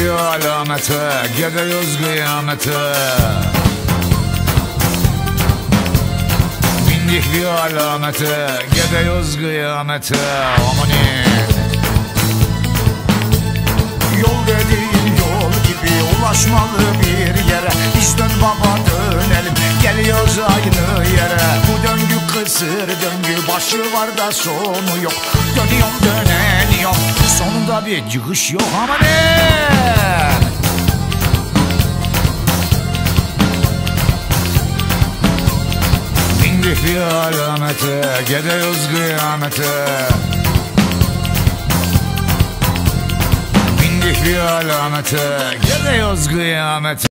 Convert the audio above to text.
alamete Gidiyoruz kıyamete. Bindik bir alamete Gidiyoruz kıyamete. Amani Yol dediğin yol gibi ulaşmalı bir yere. Biz dön baba dönelim. Geliyoruz aynı yere. Bu döngü kısır döngü başı var da sonu yok. Dönüyorum döneniyorum. Sonunda bir çıkış yok. Ama ne? Bir alamete Gidiyoruz kıyamete. Bindik bir alamete Gidiyoruz kıyamete